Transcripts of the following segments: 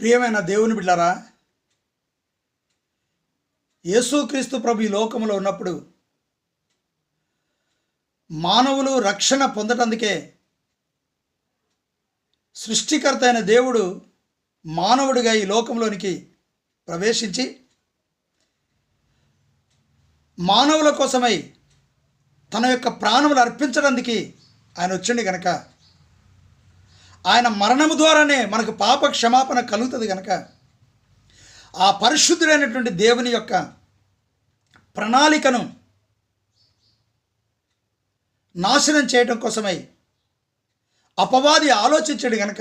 ప్రియమైన దేవుని బిడ్డరా యేసుక్రీస్తు ప్రభు ఈ లోకంలో ఉన్నప్పుడు మానవులు రక్షణ పొందటందుకే సృష్టికర్త అయిన దేవుడు మానవుడిగా ఈ లోకంలోనికి ప్రవేశించి మానవుల కోసమై తన యొక్క ప్రాణములు అర్పించడానికి ఆయన వచ్చింది కనుక ఆయన మరణము ద్వారానే మనకు పాప క్షమాపణ కలుగుతుంది కనుక ఆ పరిశుద్ధుడైనటువంటి దేవుని యొక్క ప్రణాళికను నాశనం చేయటం కోసమై అపవాది ఆలోచించాడు గనక.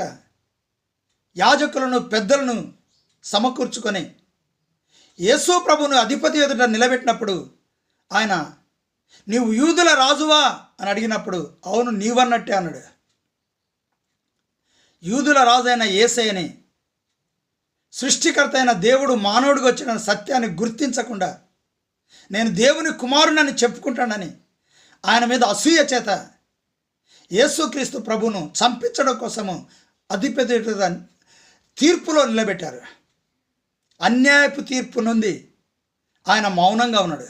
యాజకులను పెద్దలను సమకూర్చుకొని యేసు ప్రభును అధిపతి ఎదుట నిలబెట్టినప్పుడు ఆయన నీవు యూదుల రాజువా? అని అడిగినప్పుడు అవును నీవన్నట్టే అన్నాడు. యూదుల రాజైన ఏసైని సృష్టికర్త అయిన దేవుడు మానవుడికి వచ్చిన సత్యాన్ని గుర్తించకుండా నేను దేవుని కుమారునని చెప్పుకుంటానని ఆయన మీద అసూయ చేత యేసుక్రీస్తు ప్రభును చంపించడం కోసము అధిపతి తీర్పులో నిలబెట్టారు. అన్యాయపు తీర్పు నుండి ఆయన మౌనంగా ఉన్నాడు.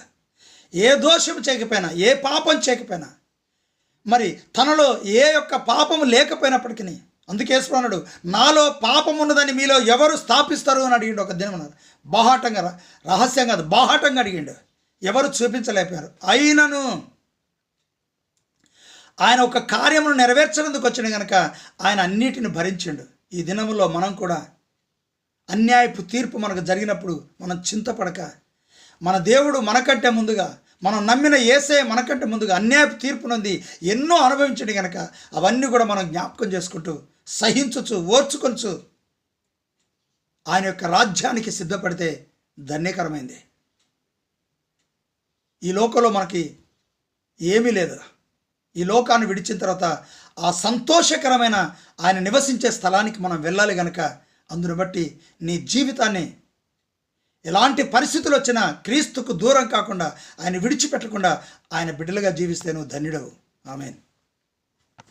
ఏ దోషం చేయకపోయినా ఏ పాపం చేయకపోయినా మరి తనలో ఏ యొక్క పాపము లేకపోయినప్పటికీ అందుకే అన్నాడు నాలో పాపం ఉన్నదని మీలో ఎవరు స్థాపిస్తారు? అని అడిగిండు ఒక దినం అన్నారు బాహాటంగా రహస్యం రహస్యంగా కాదు బాహాటంగా అడిగిండు. ఎవరు చూపించలేకపోయారు. అయినను ఆయన ఒక కార్యమును నెరవేర్చినందుకు వచ్చిన కనుక ఆయన అన్నిటిని భరించిండు. ఈ దినములో మనం కూడా అన్యాయపు తీర్పు మనకు జరిగినప్పుడు మనం చింతపడక మన దేవుడు మనకంటే ముందుగా మనం నమ్మిన ఏసే మనకంటే ముందుగా అన్యాయపు తీర్పునుంది ఎన్నో అనుభవించండి కనుక అవన్నీ కూడా మనం జ్ఞాపకం చేసుకుంటూ సహించచ్చు ఓర్చుకొనచ్చు ఆయన యొక్క రాజ్యానికి సిద్ధపడితే ధన్యకరమైంది. ఈ లోకంలో మనకి ఏమీ లేదు. ఈ లోకాన్ని విడిచిన తర్వాత ఆ సంతోషకరమైన ఆయన నివసించే స్థలానికి మనం వెళ్ళాలి గనక అందును బట్టి నీ జీవితాన్ని ఎలాంటి పరిస్థితులు వచ్చినా క్రీస్తుకు దూరం కాకుండా ఆయన విడిచిపెట్టకుండా ఆయన బిడ్డలుగా జీవిస్తే నువ్వు ధన్యుడవు. ఆమెను.